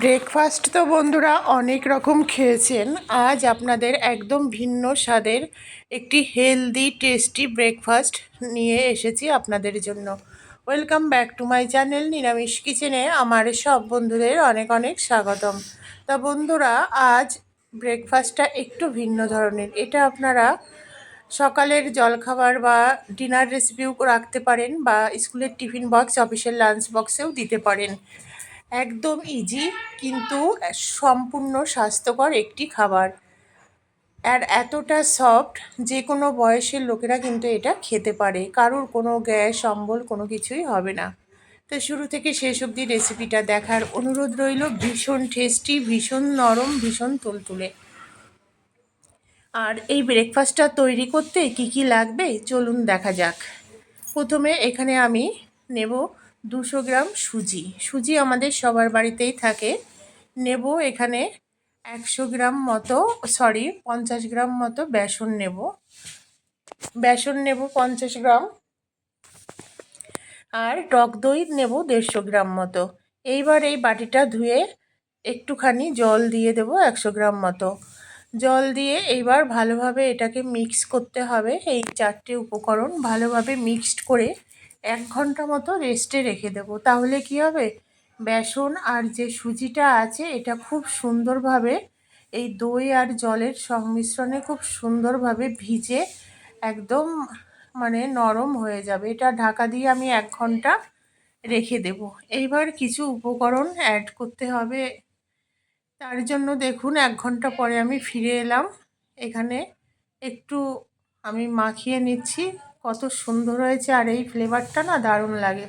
Breakfast তো বন্ধুরা অনেক রকম খেয়েছেন। আজ আপনাদের একদম ভিন্ন স্বাদের একটি হেলদি টেস্টি ব্রেকফাস্ট নিয়ে এসেছি আপনাদের জন্য। Welcome back to my channel Niramish কিচেনে আমার সব বন্ধুদের অনেক অনেক স্বাগতম। তা বন্ধুরা, আজ ব্রেকফাস্টটা একটু ভিন্ন ধরনের। এটা আপনারা সকালের জলখাবার বা ডিনার রেসিপিও রাখতে পারেন বা স্কুলের টিফিন বক্স অফিসের লাঞ্চ বক্সেও দিতে পারেন। একদম ইজি কিন্তু সম্পূর্ণ স্বাস্থ্যকর একটি খাবার। আর এতটা সফট যে কোনো বয়সের লোকেরা কিন্তু এটা খেতে পারে। কারোর কোনো গ্যাস, অম্বল কোনো কিছুই হবে না। তো শুরু থেকে শেষ অবধি রেসিপিটা দেখার অনুরোধ রইল ভীষণ টেস্টি ভীষণ নরম, ভীষণ তুলতুলে। আর এই ব্রেকফাস্টটা তৈরি করতে কি কি লাগবে? চলুন দেখা যাক। প্রথমে এখানে আমি নেব দুশো গ্রাম সুজি। সুজি আমাদের সবার বাড়িতেই থাকে। নেব এখানে একশো গ্রাম মতো সরি পঞ্চাশ গ্রাম মতো বেসন নেব। বেসন নেব পঞ্চাশ গ্রাম। আর টক দই নেব দেড়শো গ্রাম মতো। এইবার এই বাটিটা ধুয়ে একটুখানি জল দিয়ে দেব একশো গ্রাম মতো। জল দিয়ে এইবার ভালোভাবে এটাকে মিক্স করতে হবে। এই চারটে উপকরণ ভালোভাবে মিক্সড করে এক ঘণ্টা মতো রেস্টে রেখে দেব। তাহলে কি হবে? বেসন আর যে সুজিটা আছে, এটা খুব সুন্দরভাবে এই দই আর জলের সংমিশ্রণে খুব সুন্দরভাবে ভিজে একদম মানে নরম হয়ে যাবে। এটা ঢাকা দিয়ে আমি এক ঘণ্টা রেখে দেব। এইবার কিছু উপকরণ অ্যাড করতে হবে। তার জন্য দেখুন, এক ঘণ্টা পরে আমি ফিরে এলাম। এখানে একটু আমি মাখিয়ে নিচ্ছি। কত সুন্দর হয়েছে আর এই ফ্লেভারটা না দারুণ লাগে।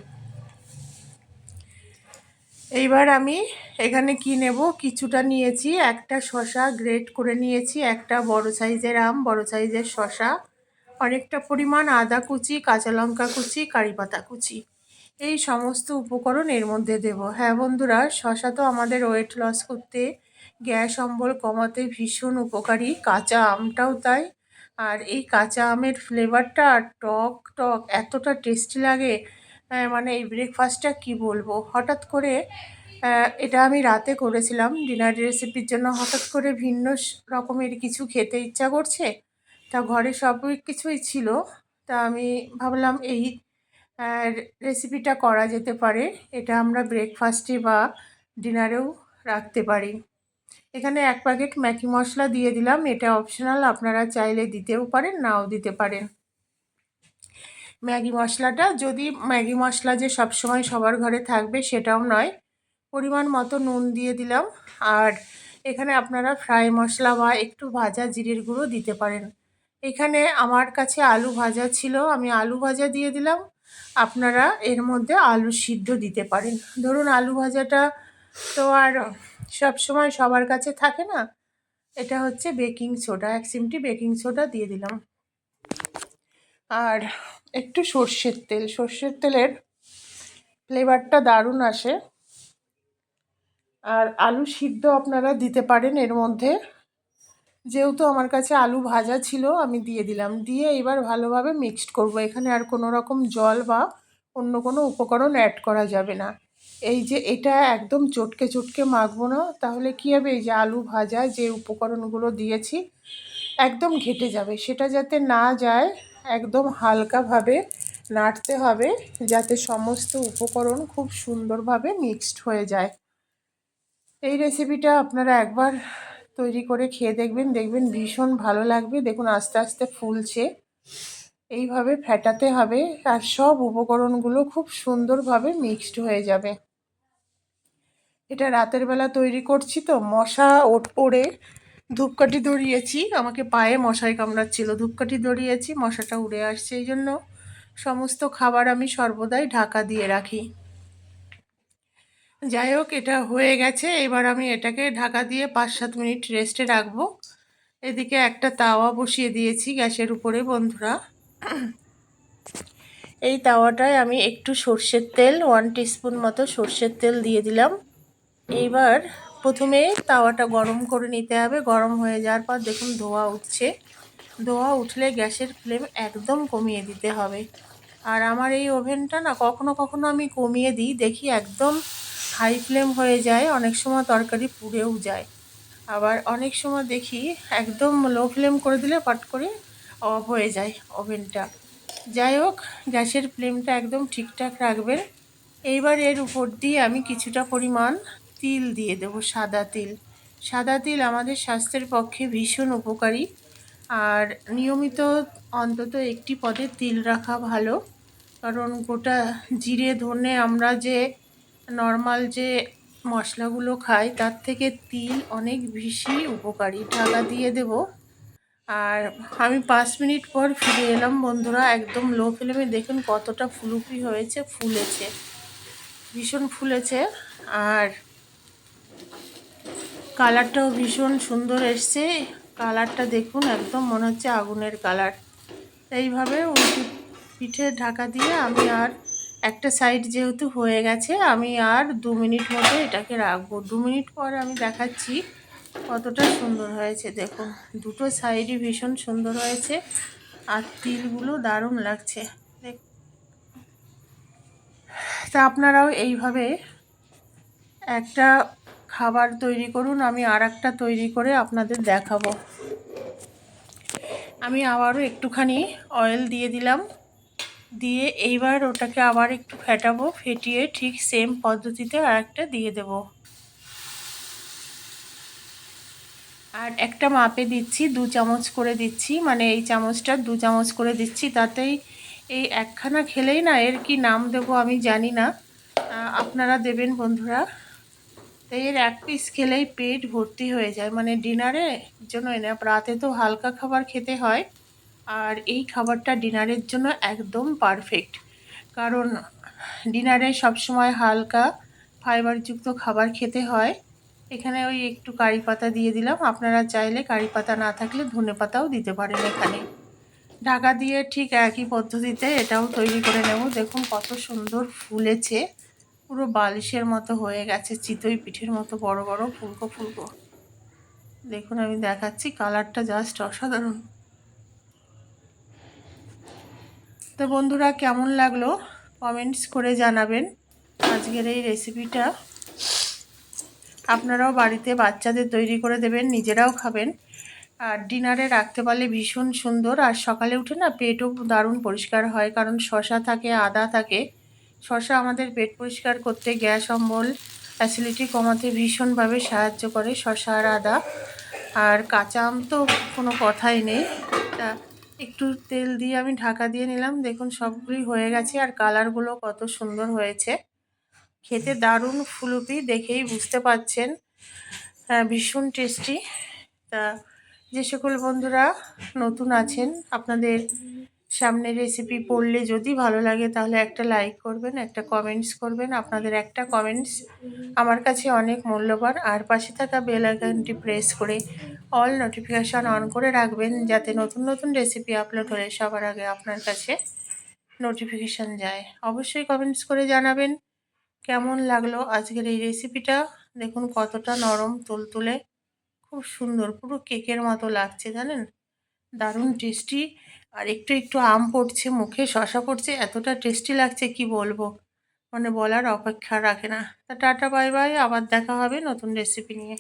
এইবার আমি এখানে কি নেব? কিছুটা নিয়েছি, একটা শশা গ্রেট করে নিয়েছি, একটা বড় সাইজের আম, বড় সাইজের শশা অনেকটা পরিমাণ আদা কুচি, কাঁচা লঙ্কা কুচি, কারি পাতা কুচি। এই সমস্ত উপকরণ এর মধ্যে দেব। হ্যাঁ বন্ধুরা শশা তো আমাদের ওয়েট লস করতে, গ্যাস অম্বল কমাতে ভীষণ উপকারী, কাঁচা আমটাও তাই। আর এই কাঁচা আমের ফ্লেভারটা টক টক এতটা টেস্টি লাগে মানে এই ব্রেকফাস্টটা কি বলব? হঠাৎ করে এটা আমি রাতে করেছিলাম। ডিনার রেসিপির জন্য হঠাৎ করে ভিন্ন রকমের কিছু খেতে ইচ্ছা করছে। তা ঘরে সব কিছুই ছিল। তা আমি ভাবলাম এই রেসিপিটা করা যেতে পারে। এটা আমরা ব্রেকফাস্টে বা ডিনারেও রাখতে পারি। এখানে এক প্যাকেট ম্যাগি মশলা দিয়ে দিলাম। এটা অপশনাল আপনারা চাইলে দিতেও পারেন, নাও দিতে পারেন। ম্যাগি মশলাটা, যদি ম্যাগি মশলা যে সবসময় সবার ঘরে থাকবে, সেটাও নয়। পরিমাণ মতো নুন দিয়ে দিলাম। আর এখানে আপনারা ফ্রাই মশলা বা একটু ভাজা জিরের গুঁড়ো দিতে পারেন। এখানে আমার কাছে আলু ভাজা ছিল, আমি আলু ভাজা দিয়ে দিলাম। আপনারা এর মধ্যে আলু সিদ্ধ দিতে পারেন। ধরুন আলু ভাজাটা তো আর সব সময় সবার কাছে থাকে না? এটা হচ্ছে বেকিং সোডা, এক চিমটি বেকিং সোডা দিয়ে দিলাম। আর একটু সর্ষের তেল, সর্ষের তেলের ফ্লেভারটা দারুণ আসে। আর আলু সিদ্ধ আপনারা দিতে পারেন এর মধ্যে। যেহেতু আমার কাছে আলু ভাজা ছিল, আমি দিয়ে দিলাম। দিয়ে এবার ভালোভাবে মিক্সড করব। এখানে আর কোনো রকম জল বা অন্য কোনো উপকরণ অ্যাড করা যাবে না। এই যে এটা একদম চটকে চটকে মাখবো না, তাহলে কী হবে? এই যে আলু ভাজা যে উপকরণগুলো দিয়েছি, একদম ঘেটে যাবে। সেটা যাতে না যায়, একদম হালকাভাবে নাড়তে হবে, যাতে সমস্ত উপকরণ খুব সুন্দরভাবে মিক্সড হয়ে যায়। এই রেসিপিটা আপনারা একবার তৈরি করে খেয়ে দেখবেন দেখবেন ভীষণ ভালো লাগবে। দেখুন, আস্তে আস্তে ফুলছে। এইভাবে ফেটাতে হবে আর সব উপকরণগুলো খুব সুন্দরভাবে মিক্সড হয়ে যাবে। এটা রাতের বেলা তৈরি করছি তো, মশা ওট পড়ে ধূপকাঠি ধরিয়েছি, আমাকে পায়ে মশাই কামড়াচ্ছিল, ধূপকাঠি ধরিয়েছি, মশাটা উড়ে আসছে, এই জন্য সমস্ত খাবার আমি সর্বদাই ঢাকা দিয়ে রাখি। যাই হোক, এটা হয়ে গেছে, এবার আমি এটাকে ঢাকা দিয়ে পাঁচ সাত মিনিট রেস্টে রাখব। এদিকে একটা তাওয়া বসিয়ে দিয়েছি গ্যাসের উপরে, বন্ধুরা। এই তাওয়াটায় আমি একটু সর্ষের তেল ওয়ান টিস্পুন মতো সর্ষের তেল দিয়ে দিলাম। এইবার প্রথমে তাওয়াটা গরম করে নিতে হবে। গরম হয়ে যাওয়ার পর দেখুন ধোয়া উঠছে। ধোয়া উঠলে গ্যাসের ফ্লেম একদম কমিয়ে দিতে হবে। আর আমার এই ওভেনটা না কখনো কখনো আমি কমিয়ে দিই। দেখি একদম হাই ফ্লেম হয়ে যায়, অনেক সময় তরকারি পুড়েও যায়। আবার অনেক সময় দেখি একদম লো ফ্লেম করে দিলে পাট করে অফ হয়ে যায় ওভেনটা। যাই হোক, গ্যাসের ফ্লেমটা একদম ঠিকঠাক রাখবেন। এইবার এর উপর দিয়ে আমি কিছুটা পরিমাণ তিল দিয়ে দেবো, সাদা তিল। সাদা তিল আমাদের স্বাস্থ্যের পক্ষে ভীষণ উপকারী। আর নিয়মিত অন্তত একটি পদে তিল রাখা ভালো। কারণ গোটা জিরে, ধনে আমরা যে নর্মাল যে মশলাগুলো খাই, তার থেকে তিল অনেক বেশি উপকারী। ঢাকা দিয়ে দেব। আর আমি পাঁচ মিনিট পর ফিরে এলাম বন্ধুরা, একদম লো ফ্লেমে। দেখুন কতটা ফুলুপি হয়েছে, ফুলেছে। ভীষণ ফুলেছে। আর কালারটাও ভীষণ সুন্দর এসছে। কালারটা দেখুন, একদম মনে হচ্ছে আগুনের কালার। এইভাবে উল্টি পিঠে ঢাকা দিয়ে আমি আর একটা সাইড যেহেতু হয়ে গেছে, আমি আর দু মিনিট মতো এটাকে রাখব। দু মিনিট পর আমি দেখাচ্ছি কতটা সুন্দর হয়েছে। দেখুন, দুটো সাইডই ভীষণ সুন্দর হয়েছে আর তিলগুলো দারুণ লাগছে। তা আপনারাও এইভাবে একটা খাবার তৈরি করুন, আমি আর একটা তৈরি করে আপনাদের দেখাবো। আমি আবারও একটুখানি অয়েল দিয়ে দিলাম। দিয়ে এইবার ওটাকে আবার একটু ফেটাবো, ফেটিয়ে ঠিক সেম পদ্ধতিতে আর একটা দিয়ে দেব। আর একটা মাপে দিচ্ছি, দু চামচ করে দিচ্ছি মানে এই চামচটা দু চামচ করে দিচ্ছি, তাতেই এই একখানা খেলেই না এর কি নাম দেব আমি জানি না। আপনারা দেবেন বন্ধুরা। তাই এর এক পিস খেলেই পেট ভর্তি হয়ে যায়। মানে ডিনারে জন্য এনে, রাতে তো হালকা খাবার খেতে হয়। আর এই খাবারটা ডিনারের জন্য একদম পারফেক্ট কারণ ডিনারে সবসময় হালকা ফাইবারযুক্ত খাবার খেতে হয়। এখানে ওই একটু কারি পাতা দিয়ে দিলাম। আপনারা চাইলে কারি পাতা না থাকলে ধনে পাতাও দিতে পারেন এখানে। ঢাকা দিয়ে ঠিক একই পদ্ধতিতে এটাও তৈরি করে নেব। দেখুন কত সুন্দর ফুলেছে। পুরো বালিশের মতো হয়ে গেছে, চিতই পিঠের মতো বড় বড়, ফুলকো ফুলকো। দেখুন, আমি দেখাচ্ছি কালারটা জাস্ট অসাধারণ। তো বন্ধুরা, কেমন লাগল? কমেন্টস করে জানাবেন। আজকের এই রেসিপিটা আপনারাও বাড়িতে বাচ্চাদের তৈরি করে দেবেন, নিজেরাও খাবেন। আর ডিনারে রাখতে পারলে ভীষণ সুন্দর। আর সকালে উঠে না পেটও দারুণ পরিষ্কার হয়, কারণ শশা থাকে, আদা থাকে। শশা আমাদের পেট পরিষ্কার করতে গ্যাস, অম্বল অ্যাসিডিটি কমাতে ভীষণভাবে সাহায্য করে শশা আর আদা। আর কাঁচা আম তো কোনো কথাই নেই। তা একটু তেল দিয়ে আমি ঢাকা দিয়ে নিলাম। দেখুন সবগুলি হয়ে গেছে আর কালারগুলো কত সুন্দর হয়েছে। খেতে দারুণ ফুলুপি, দেখেই বুঝতে পাচ্ছেন। ভীষণ টেস্টি তা যে সকল বন্ধুরা নতুন আছেন, আপনাদের সামনে রেসিপি পড়লে যদি ভালো লাগে তাহলে একটা লাইক করবেন, একটা কমেন্টস করবেন। আপনাদের একটা কমেন্টস আমার কাছে অনেক মূল্যবান। আর পাশে থাকা বেল আইকনটি প্রেস করে অল নোটিফিকেশান অন করে রাখবেন, যাতে নতুন নতুন রেসিপি আপলোড হলে সবার আগে আপনার কাছে নোটিফিকেশান যায়। অবশ্যই কমেন্টস করে জানাবেন কেমন লাগল আজকের এই রেসিপিটা দেখুন কতটা নরম, তুলতুলে, খুব সুন্দর, পুরো কেকের মতো লাগছে, জানেন? দারুণ টেস্টি আর একটু একটু আম পড়ছে, মুখে শশা পড়ছে, এতটা টেস্টি লাগছে, কি বলব? মানে বলার অপেক্ষা রাখে না। তা টাটা বাই বাই আবার দেখা হবে নতুন রেসিপি নিয়ে।